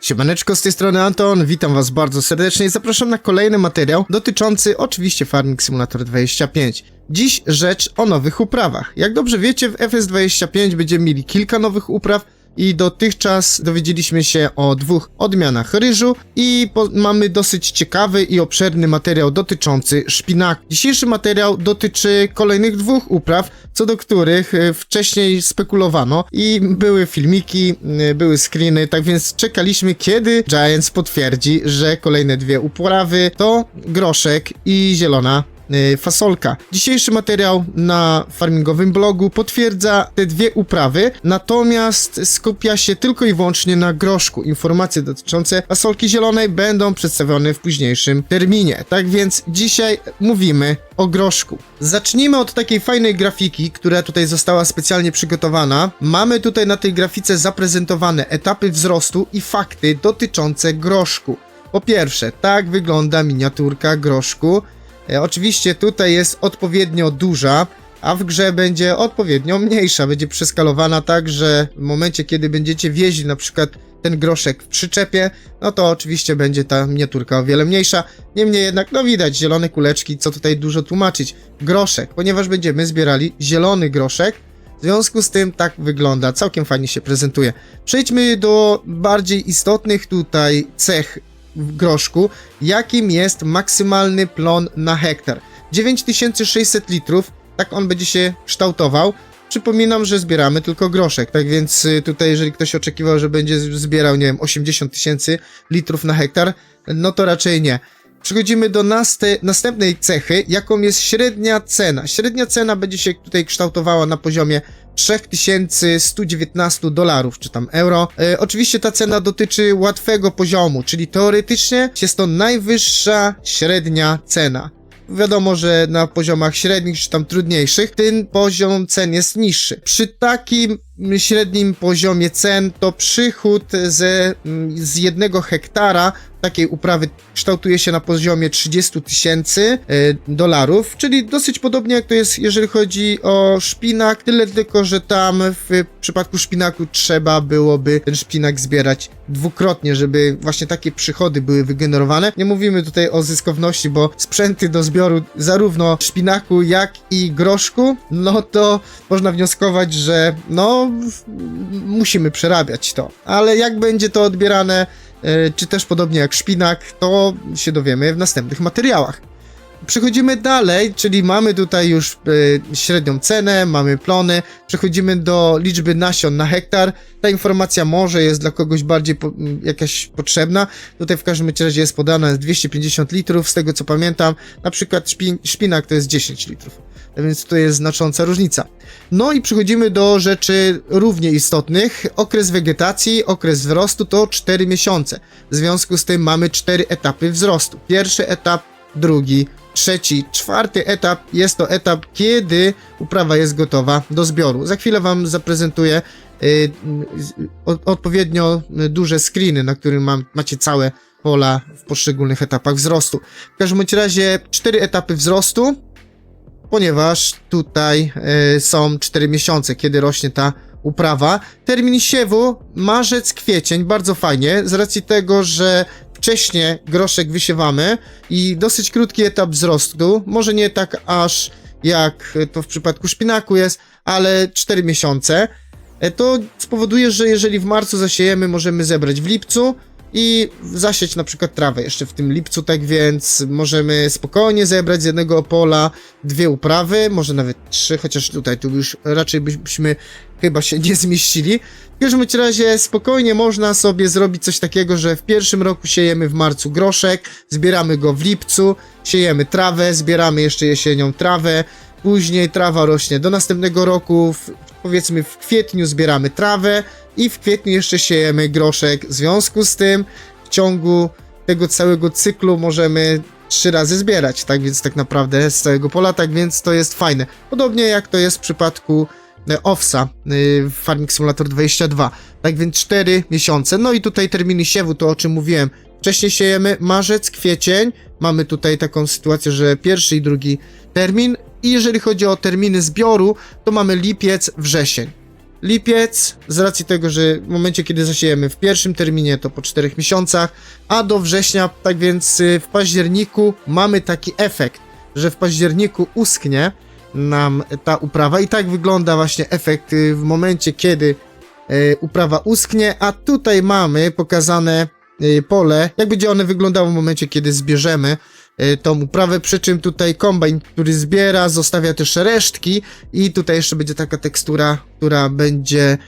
Siemaneczko, z tej strony Anton, witam was bardzo serdecznie i zapraszam na kolejny materiał dotyczący oczywiście Farming Simulator 25. Dziś rzecz o nowych uprawach. Jak dobrze wiecie, w FS25 będziemy mieli kilka nowych upraw i dotychczas dowiedzieliśmy się o dwóch odmianach ryżu i mamy dosyć ciekawy i obszerny materiał dotyczący szpinaku. Dzisiejszy materiał dotyczy kolejnych dwóch upraw, co do których e, wcześniej spekulowano i były filmiki, e, były screeny, tak więc czekaliśmy kiedy Giants potwierdzi, że kolejne dwie uprawy to groszek i zielona fasolka. Dzisiejszy materiał na farmingowym blogu potwierdza te dwie uprawy, natomiast skupia się tylko i wyłącznie na groszku. Informacje dotyczące fasolki zielonej będą przedstawione w późniejszym terminie. Tak więc dzisiaj mówimy o groszku. Zacznijmy od takiej fajnej grafiki, która tutaj została specjalnie przygotowana. Mamy tutaj na tej grafice zaprezentowane etapy wzrostu i fakty dotyczące groszku. Po pierwsze, tak wygląda miniaturka groszku. E, oczywiście tutaj jest odpowiednio duża, a w grze będzie odpowiednio mniejsza. Będzie przeskalowana tak, że w momencie, kiedy będziecie wieźli na przykład ten groszek w przyczepie, no to oczywiście będzie ta miniaturka o wiele mniejsza. Niemniej jednak, no widać, zielone kuleczki, co tutaj dużo tłumaczyć. Groszek, ponieważ będziemy zbierali zielony groszek, w związku z tym tak wygląda, całkiem fajnie się prezentuje. Przejdźmy do bardziej istotnych tutaj cech groszku, jakim jest maksymalny plon na hektar. 9600 litrów, tak on będzie się kształtował. Przypominam, że zbieramy tylko groszek, tak więc y, tutaj jeżeli ktoś oczekiwał, że będzie zbierał, nie wiem, 80 tysięcy litrów na hektar, no to raczej nie. Przechodzimy do następnej cechy, jaką jest średnia cena. Średnia cena będzie się tutaj kształtowała na poziomie 3119 dolarów, czy tam euro. E, oczywiście ta cena dotyczy łatwego poziomu, czyli teoretycznie jest to najwyższa średnia cena. Wiadomo, że na poziomach średnich czy tam trudniejszych ten poziom cen jest niższy. Przy takim średnim poziomie cen to przychód ze, mm, z jednego hektara takiej uprawy kształtuje się na poziomie 30 tysięcy e, dolarów, czyli dosyć podobnie jak to jest jeżeli chodzi o szpinak, tyle tylko, że tam w przypadku szpinaku trzeba byłoby ten szpinak zbierać dwukrotnie, żeby właśnie takie przychody były wygenerowane. Nie mówimy tutaj o zyskowności, bo sprzęty do zbioru zarówno szpinaku, jak i groszku, no to można wnioskować, że no musimy przerabiać to. Ale jak będzie to odbierane, e, czy też podobnie jak szpinak, to się dowiemy w następnych materiałach. Przechodzimy dalej, czyli mamy tutaj już e, średnią cenę, mamy plony, przechodzimy do liczby nasion na hektar. Ta informacja może jest dla kogoś bardziej po, jakaś potrzebna. Tutaj w każdym razie jest podana jest 250 litrów, z tego co pamiętam. Na przykład szpin, szpinak to jest 10 litrów, a więc tutaj jest znacząca różnica. No i przechodzimy do rzeczy równie istotnych. Okres wegetacji, okres wzrostu to 4 miesiące. W związku z tym mamy 4 etapy wzrostu. Pierwszy etap, drugi, trzeci, czwarty etap jest to etap, kiedy uprawa jest gotowa do zbioru. Za chwilę Wam zaprezentuję y, odpowiednio duże screeny, na którym mam, macie całe pola w poszczególnych etapach wzrostu. W każdym razie cztery etapy wzrostu, ponieważ tutaj y, są 4 miesiące, kiedy rośnie ta uprawa. Termin siewu marzec, kwiecień, bardzo fajnie, z racji tego, że wcześniej groszek wysiewamy i dosyć krótki etap wzrostu, może nie tak aż jak to w przypadku szpinaku jest, ale 4 miesiące. E, To spowoduje, że jeżeli w marcu zasiejemy, możemy zebrać w lipcu i zasieć na przykład trawę jeszcze w tym lipcu, tak więc możemy spokojnie zebrać z jednego pola dwie uprawy, może nawet trzy, chociaż tutaj tu już raczej byśmy chyba się nie zmieścili. W każdym razie spokojnie można sobie zrobić coś takiego, że w pierwszym roku siejemy w marcu groszek, zbieramy go w lipcu, siejemy trawę, zbieramy jeszcze jesienią trawę, później trawa rośnie do następnego roku, w, powiedzmy w kwietniu zbieramy trawę i w kwietniu jeszcze siejemy groszek. W związku z tym w ciągu tego całego cyklu możemy trzy razy zbierać, tak więc tak naprawdę z całego pola, tak więc to jest fajne. Podobnie jak to jest w przypadku e, Offsa y, w Farming Simulator 22. Tak więc 4 miesiące. No i tutaj terminy siewu, to o czym mówiłem. Wcześniej siejemy marzec, kwiecień. Mamy tutaj taką sytuację, że pierwszy i drugi termin. I jeżeli chodzi o terminy zbioru, to mamy lipiec, wrzesień. lipiec, z racji tego, że w momencie, kiedy zasiejemy w pierwszym terminie, to po 4 miesiącach, a do września, tak więc y, w październiku mamy taki efekt, że w październiku usknie nam ta uprawa. I tak wygląda właśnie efekt y, w momencie, kiedy y, uprawa usknie, a tutaj mamy pokazane y, pole, jak będzie one wyglądało w momencie, kiedy zbierzemy tą uprawę, przy czym tutaj kombajn, który zbiera, zostawia też resztki. I tutaj jeszcze będzie taka tekstura, która będzie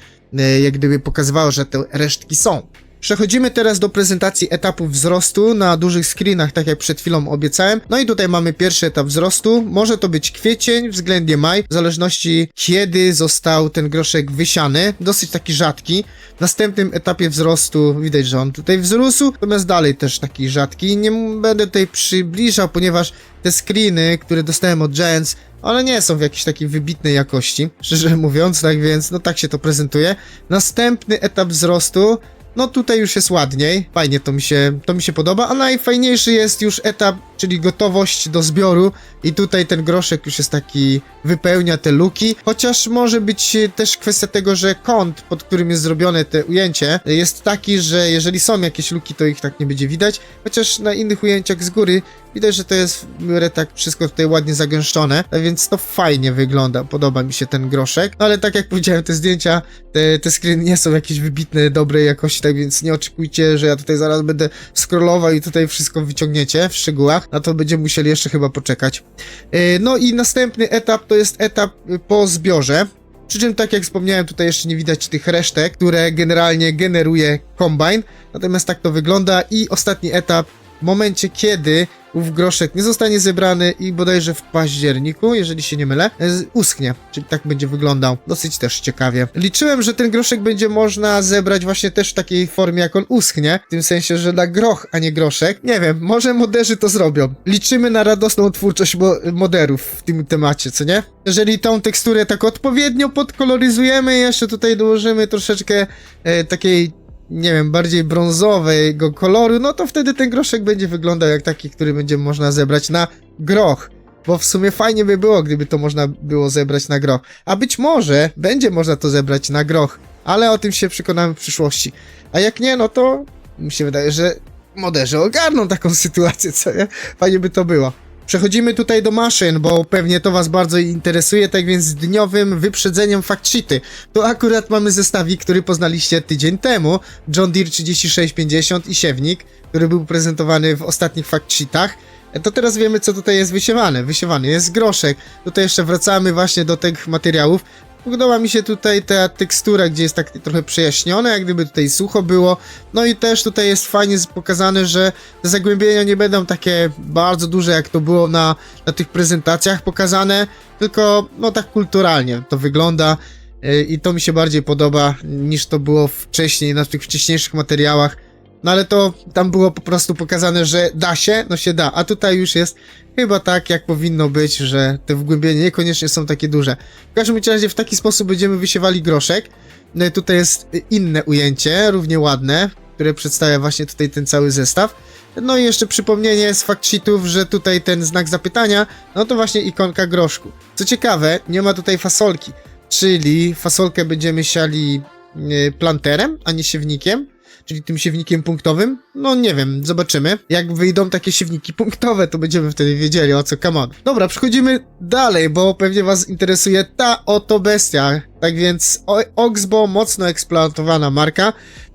jak gdyby pokazywała, że te resztki są. Przechodzimy teraz do prezentacji etapów wzrostu na dużych screenach, tak jak przed chwilą obiecałem. No i tutaj mamy pierwszy etap wzrostu. Może to być kwiecień, względnie maj, w zależności kiedy został ten groszek wysiany. Dosyć taki rzadki. W następnym etapie wzrostu widać, że on tutaj wzrósł, natomiast dalej też taki rzadki. Nie będę tutaj przybliżał, ponieważ te screeny, które dostałem od Giants, one nie są w jakiejś takiej wybitnej jakości, szczerze mówiąc, tak więc no tak się to prezentuje. Następny etap wzrostu no tutaj już jest ładniej, fajnie to mi się, to mi się podoba, a najfajniejszy jest już etap, czyli gotowość do zbioru i tutaj ten groszek już jest taki, wypełnia te luki, chociaż może być też kwestia tego, że kąt, pod którym jest zrobione te ujęcie, jest taki, że jeżeli są jakieś luki, to ich tak nie będzie widać, chociaż na innych ujęciach z góry widać, że to jest tak wszystko tutaj ładnie zagęszczone, więc to fajnie wygląda, podoba mi się ten groszek, no ale tak jak powiedziałem, te zdjęcia, te, te screeny nie są jakieś wybitne, dobrej jakości, tak więc nie oczekujcie, że ja tutaj zaraz będę scrollował i tutaj wszystko wyciągniecie w szczegółach, na to będziemy musieli jeszcze chyba poczekać. Yy, No i następny etap to jest etap y, po zbiorze. Przy czym, tak jak wspomniałem, tutaj jeszcze nie widać tych resztek, które generalnie generuje kombajn. Natomiast tak to wygląda. I ostatni etap, momencie kiedy ów groszek nie zostanie zebrany i bodajże w październiku, jeżeli się nie mylę, z- uschnie. Czyli tak będzie wyglądał. Dosyć też ciekawie. Liczyłem, że ten groszek będzie można zebrać właśnie też w takiej formie, jak on uschnie. W tym sensie, że na groch, a nie groszek. Nie wiem, może moderzy to zrobią. Liczymy na radosną twórczość mo moderów w tym temacie, co nie? Jeżeli tą teksturę tak odpowiednio podkoloryzujemy, jeszcze tutaj dołożymy troszeczkę e, takiej nie wiem, bardziej brązowego koloru, no to wtedy ten groszek będzie wyglądał jak taki, który będzie można zebrać na groch. Bo w sumie fajnie by było, gdyby to można było zebrać na groch. A być może będzie można to zebrać na groch, ale o tym się przekonamy w przyszłości. A jak nie, no to mi się wydaje, że moderzy ogarną taką sytuację, co nie? Fajnie by to było. Przechodzimy tutaj do maszyn, bo pewnie to was bardzo interesuje, tak więc z dniowym wyprzedzeniem fact sheety. To akurat mamy zestawik, który poznaliście tydzień temu, John Deere 3650 i siewnik, który był prezentowany w ostatnich fact sheetach. E, To teraz wiemy, co tutaj jest wysiewane. Wysiewany jest groszek. Tutaj jeszcze wracamy właśnie do tych materiałów. Podoba mi się tutaj ta tekstura, gdzie jest tak trochę przejaśnione, jak gdyby tutaj sucho było. No i też tutaj jest fajnie pokazane, że te zagłębienia nie będą takie bardzo duże, jak to było na, na tych prezentacjach pokazane, tylko no tak kulturalnie to wygląda. Yy, I to mi się bardziej podoba niż to było wcześniej na tych wcześniejszych materiałach. No ale to tam było po prostu pokazane, że da się, no się da, a tutaj już jest chyba tak, jak powinno być, że te wgłębienia niekoniecznie są takie duże. W każdym razie w taki sposób będziemy wysiewali groszek. No i tutaj jest inne ujęcie, równie ładne, które przedstawia właśnie tutaj ten cały zestaw. No i jeszcze przypomnienie z fact sheetów, że tutaj ten znak zapytania, no to właśnie ikonka groszku. Co ciekawe, nie ma tutaj fasolki, czyli fasolkę będziemy siali y, planterem, a nie siewnikiem czyli tym siewnikiem punktowym? No nie wiem, zobaczymy. Jak wyjdą takie siewniki punktowe, to będziemy wtedy wiedzieli o co come on. Dobra, przechodzimy dalej, bo pewnie was interesuje ta oto bestia. Tak więc Oxbow, mocno eksploatowana marka.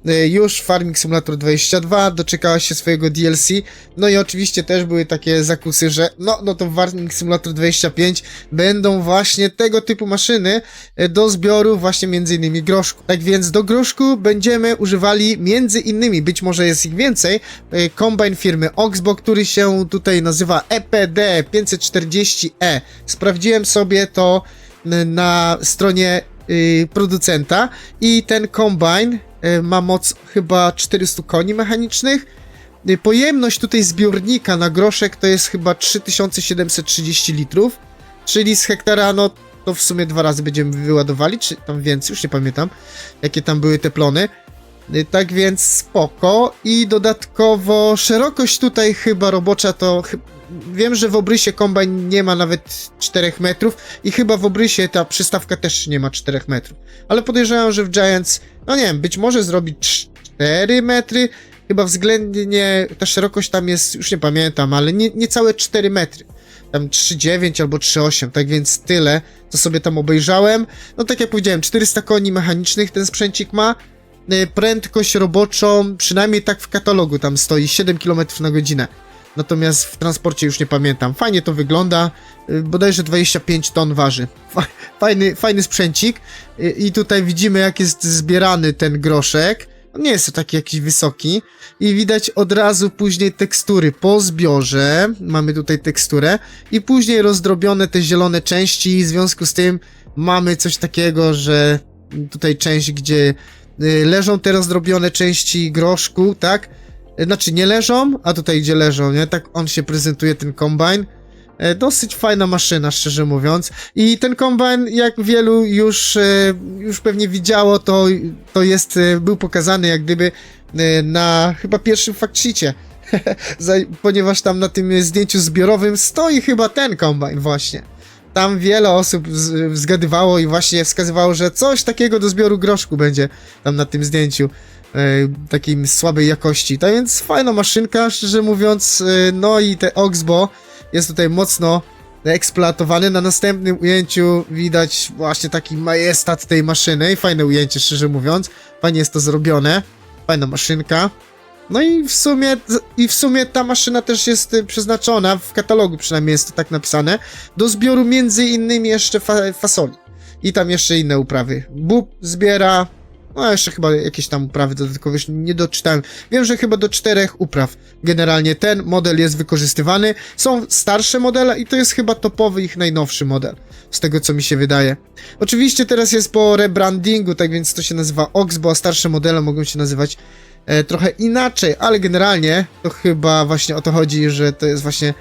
Y, Już Farming Simulator 22 doczekała się swojego DLC. No i oczywiście też były takie zakusy, że no, no to w Farming Simulator 25 będą właśnie tego typu maszyny y, do zbioru właśnie między innymi groszku. Tak więc do groszku będziemy używali między innymi, być może jest ich więcej, y, kombajn firmy Oxbow, który się tutaj nazywa EPD 540E. Sprawdziłem sobie to na stronie producenta i ten kombajn y, ma moc chyba 400 koni mechanicznych. Y, Pojemność tutaj zbiornika na groszek to jest chyba 3730 litrów, czyli z hektara no to w sumie dwa razy będziemy wyładowali, czy tam więcej, już nie pamiętam jakie tam były te plony. Y, Tak więc spoko i dodatkowo szerokość tutaj chyba robocza to wiem, że w obrysie kombajn nie ma nawet 4 metrów i chyba w obrysie ta przystawka też nie ma 4 metrów. Ale podejrzewam, że w Giants, no nie wiem, być może zrobić 4 metry, chyba względnie ta szerokość tam jest, już nie pamiętam, ale nie, niecałe 4 metry. Tam 3,9 albo 3,8, tak więc tyle, co sobie tam obejrzałem. No tak jak powiedziałem, 400 koni mechanicznych ten sprzęcik ma. Y, Prędkość roboczą, przynajmniej tak w katalogu tam stoi 7 km na godzinę. Natomiast w transporcie już nie pamiętam. Fajnie to wygląda. y, Bodajże 25 ton waży. Fa- Fajny, fajny sprzęcik. Y, I tutaj widzimy, jak jest zbierany ten groszek. On nie jest to taki jakiś wysoki. I widać od razu później tekstury po zbiorze. Mamy tutaj teksturę. I później rozdrobione te zielone części. W związku z tym mamy coś takiego, że tutaj część, gdzie y, leżą te rozdrobione części groszku, tak? Znaczy nie leżą, a tutaj gdzie leżą, nie? Tak on się prezentuje, ten kombajn. E, Dosyć fajna maszyna, szczerze mówiąc. I ten kombajn, jak wielu już, e, już pewnie widziało, to, to jest, e, był pokazany jak gdyby na chyba pierwszym. Za- Ponieważ tam na tym zdjęciu zbiorowym stoi chyba ten kombajn właśnie. Tam wiele osób zgadywało i właśnie wskazywało, że coś takiego do zbioru groszku będzie tam na tym zdjęciu e, takim słabej jakości. Tak więc fajna maszynka, szczerze mówiąc. E, no i te Oxbo jest tutaj mocno eksploatowany. Na następnym ujęciu widać właśnie taki majestat tej maszyny i fajne ujęcie, szczerze mówiąc. Fajnie jest to zrobione. Fajna maszynka. No i w sumie, i w sumie ta maszyna też jest y, przeznaczona, w katalogu przynajmniej jest to tak napisane, do zbioru między innymi jeszcze fa fasoli. I tam jeszcze inne uprawy. Bób zbiera, no jeszcze chyba jakieś tam uprawy dodatkowe, już nie doczytałem. Wiem, że chyba do czterech upraw generalnie ten model jest wykorzystywany. Są starsze modele i to jest chyba topowy ich najnowszy model, z tego co mi się wydaje. Oczywiście teraz jest po rebrandingu, tak więc to się nazywa Oxbo, a starsze modele mogą się nazywać e, trochę inaczej, ale generalnie to chyba właśnie o to chodzi, że to jest właśnie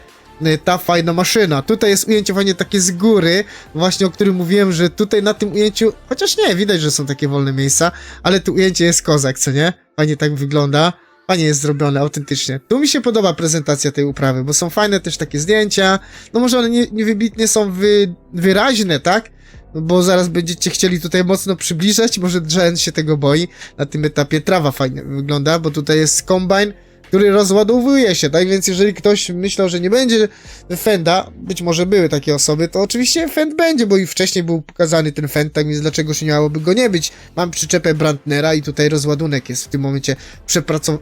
ta fajna maszyna. Tutaj jest ujęcie fajnie takie z góry, właśnie o którym mówiłem, że tutaj na tym ujęciu, chociaż nie, widać, że są takie wolne miejsca, ale tu ujęcie jest kozak, co nie? Fajnie tak wygląda. Fajnie jest zrobione, autentycznie. Tu mi się podoba prezentacja tej uprawy, bo są fajne też takie zdjęcia. No może one nie, nie wybitnie są wy, wyraźne, tak? No Bo zaraz będziecie chcieli tutaj mocno przybliżać, może Giant się tego boi. Na tym etapie trawa fajnie wygląda, bo tutaj jest kombajn, który rozładowuje się, tak? Więc jeżeli ktoś myślał, że nie będzie Fenda, być może były takie osoby, to oczywiście Fend będzie, bo i wcześniej był pokazany ten Fend, tak więc dlaczego się miałoby go nie być? Mam przyczepę Brandnera i tutaj rozładunek jest w tym momencie przepracow-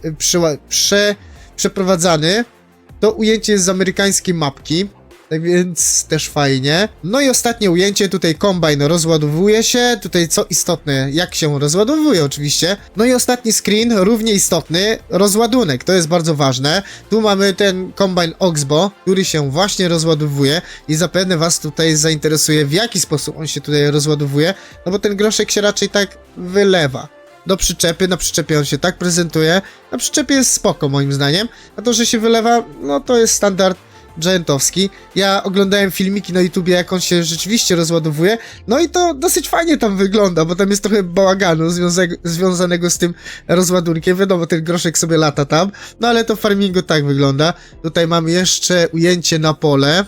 prze przeprowadzany. To ujęcie jest z amerykańskiej mapki. Tak więc też fajnie. No i ostatnie ujęcie, tutaj kombajn rozładowuje się, tutaj co istotne, jak się rozładowuje oczywiście. No i ostatni screen, równie istotny, rozładunek, to jest bardzo ważne. Tu mamy ten kombajn Oxbo, który się właśnie rozładowuje i zapewne was tutaj zainteresuje w jaki sposób on się tutaj rozładowuje, no bo ten groszek się raczej tak wylewa do przyczepy, na przyczepie on się tak prezentuje, na przyczepie jest spoko moim zdaniem, a to, że się wylewa, no to jest standard Giantowski. Ja oglądałem filmiki na YouTubie, jak on się rzeczywiście rozładowuje, no i to dosyć fajnie tam wygląda, bo tam jest trochę bałaganu związa- związanego z tym rozładunkiem. Wiadomo, ten groszek sobie lata tam, no ale to w farmingu tak wygląda. Tutaj mamy jeszcze ujęcie na pole.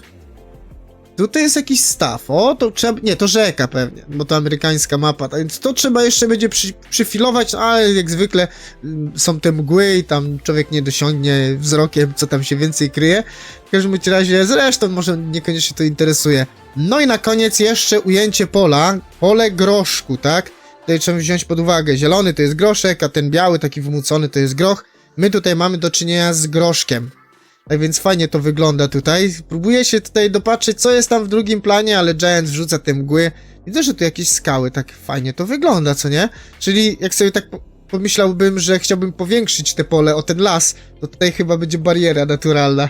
Tutaj jest jakiś staw. O, to trzeba. Nie, to rzeka pewnie, bo to amerykańska mapa. tak Więc to trzeba jeszcze będzie przy, przyfilować, ale jak zwykle mm, są te mgły i tam człowiek nie dosiągnie wzrokiem, co tam się więcej kryje. W każdym razie, zresztą może niekoniecznie to interesuje. No i na koniec jeszcze ujęcie pola. Pole groszku, tak? Tutaj trzeba wziąć pod uwagę. Zielony to jest groszek, a ten biały, taki wymucony, to jest groch. My tutaj mamy do czynienia z groszkiem. Tak więc fajnie to wygląda tutaj. Próbuję się tutaj dopatrzeć, co jest tam w drugim planie, ale Giant wrzuca te mgły. Widzę, że tu jakieś skały, tak fajnie to wygląda, co nie? Czyli jak sobie tak po- pomyślałbym, że chciałbym powiększyć te pole o ten las, to tutaj chyba będzie bariera naturalna.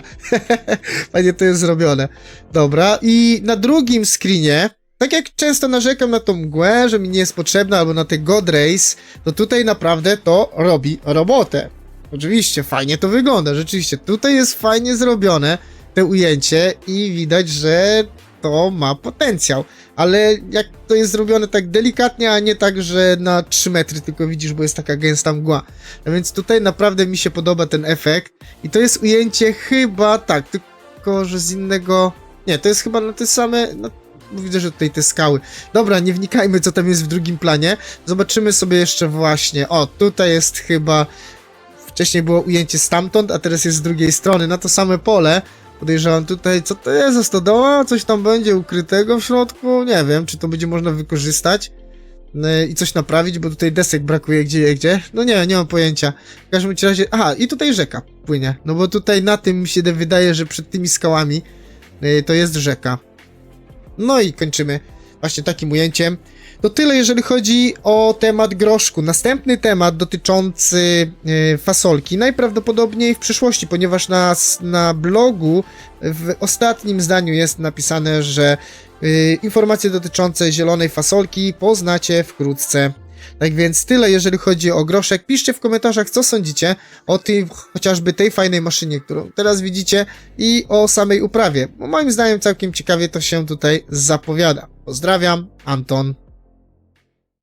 fajnie to jest zrobione. Dobra, i na drugim screenie, tak jak często narzekam na tą mgłę, że mi nie jest potrzebna, albo na te God Race, to tutaj naprawdę to robi robotę. Oczywiście, fajnie to wygląda, rzeczywiście. Tutaj jest fajnie zrobione te ujęcie i widać, że to ma potencjał. Ale jak to jest zrobione tak delikatnie, a nie tak, że na 3 metry tylko widzisz, bo jest taka gęsta mgła. A więc tutaj naprawdę mi się podoba ten efekt. I to jest ujęcie chyba, tak, tylko że z innego... Nie, to jest chyba na te same... No, widzę, że tutaj te skały. Dobra, nie wnikajmy, co tam jest w drugim planie. Zobaczymy sobie jeszcze właśnie... O, tutaj jest chyba... Wcześniej było ujęcie stamtąd, a teraz jest z drugiej strony, na to same pole. Podejrzewam tutaj, co to jest za stodoła? Coś tam będzie ukrytego w środku? Nie wiem, czy to będzie można wykorzystać yy, i coś naprawić, bo tutaj desek brakuje gdzie, gdzie. No nie, nie mam pojęcia. W każdym razie, aha, i tutaj rzeka płynie, no bo tutaj na tym się wydaje, że przed tymi skałami yy, to jest rzeka. No i kończymy właśnie takim ujęciem. To tyle, jeżeli chodzi o temat groszku. Następny temat dotyczący e, fasolki. Najprawdopodobniej w przyszłości, ponieważ na, na blogu w ostatnim zdaniu jest napisane, że e, informacje dotyczące zielonej fasolki poznacie wkrótce. Tak więc tyle, jeżeli chodzi o groszek. Piszcie w komentarzach, co sądzicie o tym, chociażby tej fajnej maszynie, którą teraz widzicie i o samej uprawie. Bo moim zdaniem całkiem ciekawie to się tutaj zapowiada. Pozdrawiam, Anton.